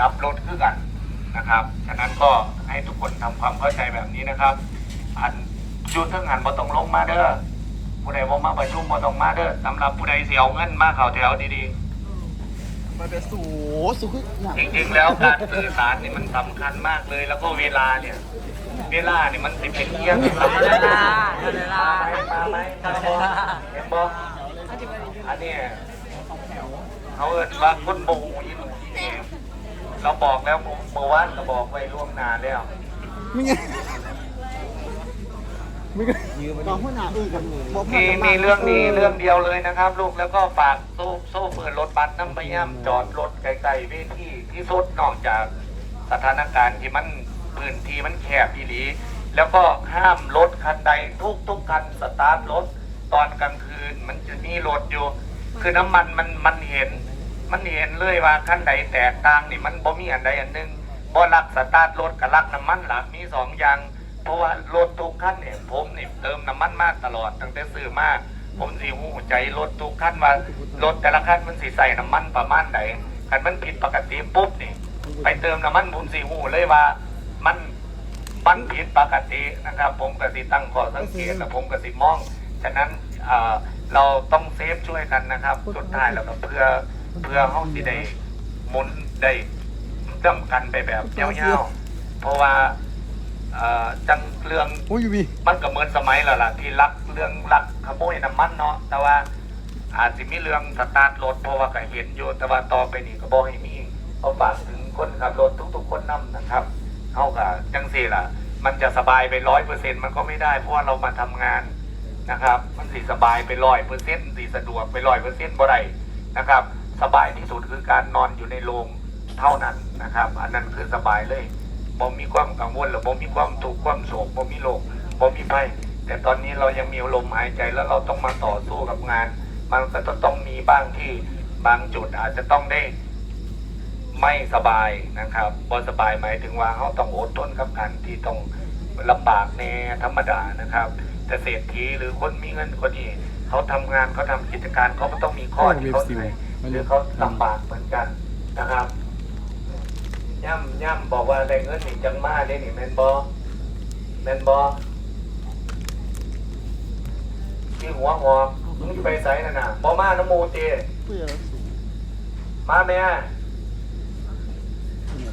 ดับรถคือกันนะครับ ฉะนั้นก็ให้ทุกคนทำความเข้าใจแบบนี้นะครับ อันจุดทั้งหันบ่ต้องลงมาเด้อ ผู้ใดบ่มาประชุมบ่ต้องมาเด้อสำหรับผู้ใดสิเอาเงินมาเข้าแถวดีๆมันเป็นสูสูคืออย่างจริงๆแล้วการสื่อสารนี่มันสำคัญมากเลย แล้วก็เวลาเนี่ย เวลาเนี่ยมันสิเป็นเที่ยงครับเวลาเวลามาไหมมาบ่เห็นบ่อันเนี้ยเขาเอิ้นว่าคนโมโหยินนี่ เราบอกแล้วเมื่อวานก็บอกไว้ล่วงหน้าแล้วมึงไงมึงไงตอนหัวหน้าอื่นกับบอกมีมีเรื่องนี้เรื่องเดียวเลยนะครับ ลูกแล้วก็ฝากโซ่โซ่เปิดรถบัสน้ำพยายามจอดรถไกลๆเวทีที่สุดนอกจากสถานการณ์ที่มันพื้นที่มันแคบอีหลี แล้วก็ห้ามรถคันใดทุกทุกคันสตาร์ทรถตอนกลางคืนมันจะมีรถอยู่ คือน้ำมันมันมันเห็น มันเห็นเลยว่าคันใดแตกต่างนี่มันบ่มีอันใดอันหนึงบ่ลักสตาร์ทรถกับลักน้ำมันหลักมีสองอย่าง เพราะว่ารถทุกคันเนี่ยผมนี่เติมน้ำมันมากตลอดตั้งแต่ซื้อมาผมสิหูใจรถทุกคันว่ารถแต่ละคันมันสิใส่น้ำมันประมาณใดคันมันผิดปกติปุ๊บนี่ ไปเติมน้ำมันผมสิหูเลยว่ามันมันผิดปกตินะครับ ผมก็สิตั้งข้อสังเกตและผมก็สิมอง ฉะนั้นเอ่อเราต้องเซฟช่วยกันนะครับ สุดท้ายแล้วก็เพื่อ เพื่อห้องสิได้หมุนได้จำกันไปแบบยาวๆ เพราะว่าเอ่อจังเรื่องโอ้ยอยู่บีมันก็เหมือนสมัยแล้วล่ะ ที่ลักเรื่องลักขโมยน้ำมันเนาะแต่ว่าอาจจะมีเรื่องสตาร์ทรถเพราะว่าก็เห็นอยู่แต่ว่าต่อไปนี้ก็บอกให้มีเอาฝากถึงคนขับรถทุกๆคนนํนะครับเขาก็จังสี่ล่ะ มันจะสบายไปร้อยเปอร์เซ็นมันก็ไม่ได้เพราะว่าเรามาทำงานนะครับ มันสิสบายไปร้อยเปอร์เซ็นต์สิสะดวกไปร้อยเปอร์เซ็นต์บ่ได้นะครับ สบายที่สุดคือการนอนอยู่ในโรงเท่านั้นนะครับ อันนั้นคือสบายเลยบ่มีความกังวลหรือบ่มีความทุกข์ความโศกบ่มีโรคบ่มีภัยแต่ตอนนี้เรายังมีลมหายใจแล้วเราต้องมาต่อสู้กับงานมันก็จะต้องมีบ้างที่บางจุดอาจจะต้องได้ไม่สบายนะครับบ่สบายหมายถึงว่าเขาต้องอดทนกับการที่ต้องลำบากในธรรมดานะครับแต่เศรษฐีหรือคนมีเงินคนนี้เขาทำงานเขาทำกิจการเขาก็ต้องมีข้อที่เขา หนื่อยหรือเขาลำบากเหมือนกันนะครับ ย่ำย่ำบอกว่าได้เงินนี่จังมาได้นี่แมนบอแมนบอที่หัวหอกมึงจะไปไสน่ะนะบอมาน้ำมูเจ มาแม่เนี่ย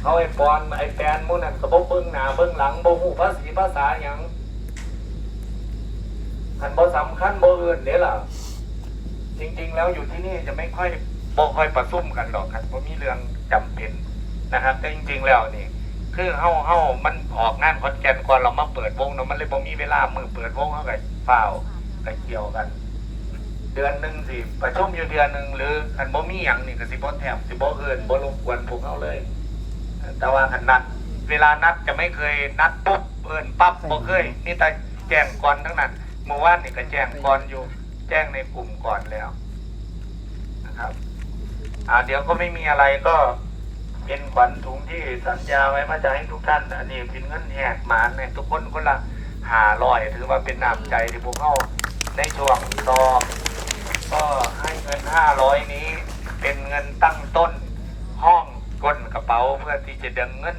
เขาไอ้ปอนไอ้แฟนมูนั่นก็บ่เบิ้งหน้าเบิ้งหลังบ่ฮู้ภาษีภาษาหยัง คันบ่สำคัญบ่อื่นเด้ล่ะจริง ๆ แล้วอยู่ที่นี่จะไม่ค่อยบ่ค่อยประซุ่มกันหรอกครับเพราะมีเรื่องจำเป็นนะครับ แต่จริง ๆ แล้วนี่ คือเฮาเฮามันออกงานคอนแกนก่อนเรามาเปิดวงเนาะมันเลยบ่มีเวลามือเปิดวงเฮาก็ฝ้าก็เกี่ยวกัน เดือนหนึ่งสิประชุมอยู่เดือนหนึ่งหรือคันบ่มีหยังนี่ก็สิบ่แถมสิบ่เอิ้นบ่รบกวนพวกเฮาเลย แต่ว่าคันนัดเวลานัดจะไม่เคยนัดปุ๊บเอิ้นปั๊บบ่เคยนี่แต่แจ้งก่อนทั้งนั้น เมื่อวานนี่ก็แจ้งก่อนอยู่ แจ้งในกลุ่มก่อนแล้วนะครับ อ่าเดี๋ยวก็ไม่มีอะไรก็เป็นขวัญถุงที่สัญญาไว้ว่าจะให้ทุกท่าน อันนี้เป็นเงินแหกหมานเนี่ยทุกคนคนละหาลอยถือว่าเป็นน้ำใจที่พวกเขาในช่วงรอก็ให้เงินห้าร้อยนี้ เป็นเงินตั้งต้นห้องก้นกระเป๋าเพื่อที่จะดึงเงิน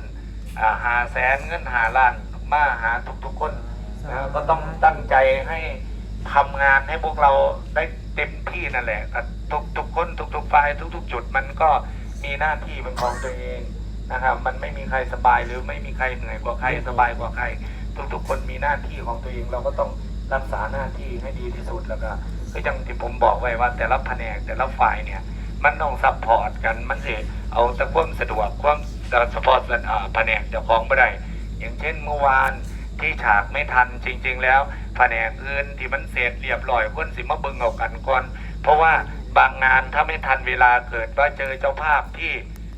อ่าหาแสนเงินหาล้านมาหาทุกๆคน นะก็ต้องตั้งใจให้ทำงานให้พวกเราได้เต็มที่นั่นแหละทุกทุกๆคนทุกๆฝ่ายทุกๆจุดมันก็มีหน้าที่เป็นของตัวเองนะครับ มันไม่มีใครสบายหรือไม่มีใครเหนื่อยกว่าใครสบายกว่าใคร ทุกๆคนมีหน้าที่ของตัวเอง เราก็ต้องรักษาหน้าที่ให้ดีที่สุดแล้วก็ก็อย่างที่ผมบอกไว้ว่า แต่ละแผนกแต่ละฝ่ายเนี่ย มันต้องซัพพอร์ตกันมันสิเอาแต่ความสะดวกความซัพพอร์ตอ่าแผนกเจ้าของไม่ได้อย่างเช่นเมื่อวาน ที่ฉากไม่ทันจริง ๆ แล้วแผนกอื่นที่มันเสร็จเรียบร้อยคนสิมาเบิ่งเอากันก่อนเพราะว่าบางงานถ้าไม่ทันเวลาเกิดว่าเจอเจ้าภาพที่